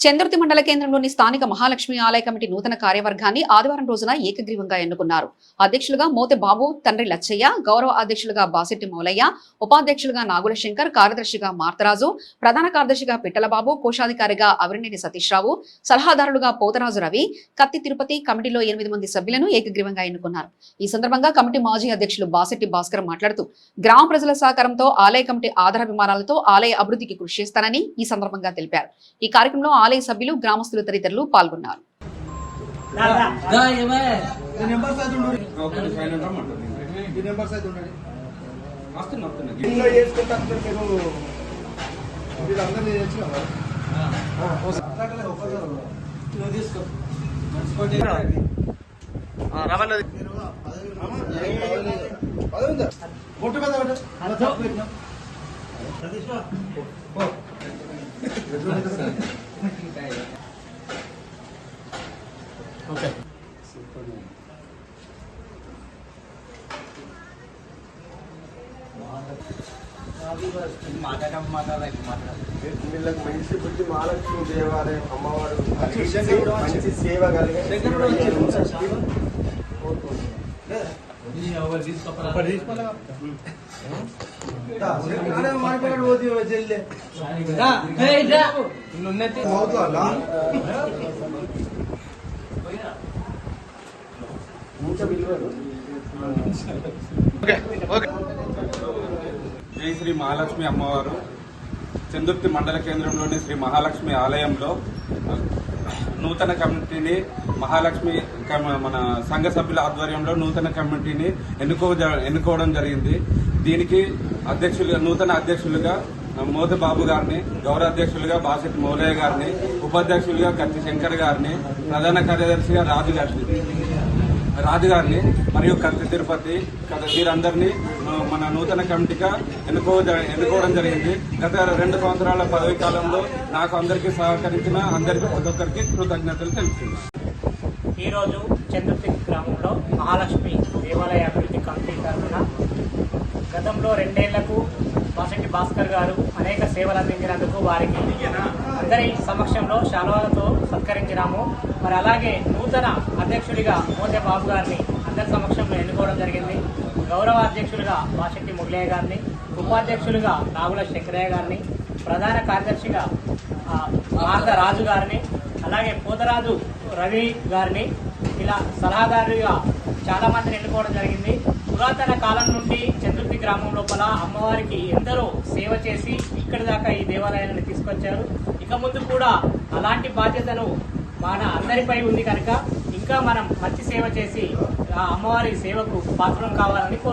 చంద్రుతి మండల కేంద్రంలోని స్థానిక మహాలక్ష్మి ఆలయ కమిటీ నూతన కార్యవర్గాన్ని ఆదివారం రోజున ఏకగ్రీవంగా ఎన్నుకున్నారు. అధ్యక్షులుగా మోతె బాబు తండ్రి లచ్చయ్య గౌరవ అధ్యక్షులుగా బాసెట్టి మౌలయ్య ఉపాధ్యక్షులుగా నాగుల శంకర్ కార్యదర్శిగా మార్తరాజు ప్రధాన కార్యదర్శిగా పిట్టలబాబు కోశాధికారిగా అవిరినేని సతీష్ రావు సలహాదారులుగా పోతరాజు రవి కత్తి తిరుపతి కమిటీలో ఎనిమిది మంది సభ్యులను ఏకగ్రీవంగా ఎన్నుకున్నారు. ఈ సందర్భంగా కమిటీ మాజీ అధ్యక్షులు బాసెట్టి భాస్కర్ మాట్లాడుతూ గ్రామ ప్రజల సహకారంతో ఆలయ కమిటీ ఆధారాభిమానాలతో ఆలయ అభివృద్ధికి కృషి చేస్తానని ఈ సందర్భంగా తెలిపారు. ఈ కార్యక్రమంలో ఆలయ సభ్యులు గ్రామస్తులు తదితరులు పాల్గొన్నారు దా మీద అలా తప్పు పెట్టినా. పో. మాట్లాడడం మాట్లాడాలి మాట్లాడాలి వీళ్ళకి మంచి బుద్ధి మహాలక్ష్మి దేవాలయం అమ్మవారు విషయంగా కూడా మంచి సేవ కలిగే దగ్గర కూడా అవుతుందా? జై శ్రీ మహాలక్ష్మి అమ్మవారు. చందుర్తి మండల కేంద్రంలోని శ్రీ మహాలక్ష్మి ఆలయంలో నూతన కమిటీని మహాలక్ష్మి కమ- మన సంఘ సభ్యుల ఆధ్వర్యంలో నూతన కమిటీని ఎన్నుకో ఎన్నుకోవడం జరిగింది. దీనికి అధ్యక్షులుగా నూతన అధ్యక్షులుగా మోద బాబు గారిని గౌరవాధ్యక్షులుగా అధ్యక్షులుగా మౌలయ్య గారిని ఉపాధ్యక్షులుగా కత్తి శంకర్ గారిని ప్రధాన కార్యదర్శిగా రాజు గారిని. రాజు గారిని మరియు కత్తి తిరుపతి కథ వీరందరినీ మన నూతన కమిటీగా ఎన్నుకో ఎన్నుకోవడం జరిగింది. గత రెండు సంవత్సరాల పదవి కాలంలో నాకు అందరికీ సహకరించిన అందరికీ ప్రతి ఒక్కరికి కృతజ్ఞతలు తెలుపుతున్నాను. ఈరోజు చంద్రతి గ్రామంలో మహాలక్ష్మి దేవాలయ అభివృద్ధి కమిటీ తరఫున గతంలో రెండేళ్ళకు వాసంటి భాస్కర్ గారు అనేక సేవలు అందించినందుకు వారికి అందరి సమక్షంలో శాలువాలతో సత్కరించినాము. మరి అలాగే నూతన అధ్యక్షుడిగా మోతే బాబు గారిని అందరి సమక్షంలో ఎన్నుకోవడం జరిగింది. గౌరవ అధ్యక్షులుగా వాసంటి ముగ్లయ్య గారిని ఉపాధ్యక్షులుగా నాగుల శంకరయ్య గారిని ప్రధాన కార్యదర్శిగా భారత రాజు గారిని అలాగే పోతరాజు రవి గారిని ఇలా సలహాదారుగా చాలామందిని ఎన్నుకోవడం జరిగింది. పురాతన కాలం నుండి చతుర్థి గ్రామం లోపల అమ్మవారికి ఎందరో సేవ చేసి ఇక్కడి దాకా ఈ దేవాలయాన్ని తీసుకొచ్చారు. ఇక ముందు కూడా అలాంటి బాధ్యతను మన అందరిపై ఉంది కనుక ఇంకా మనం మంచి సేవ చేసి ఆ అమ్మవారి సేవకు పాత్రం కావాలని కోరు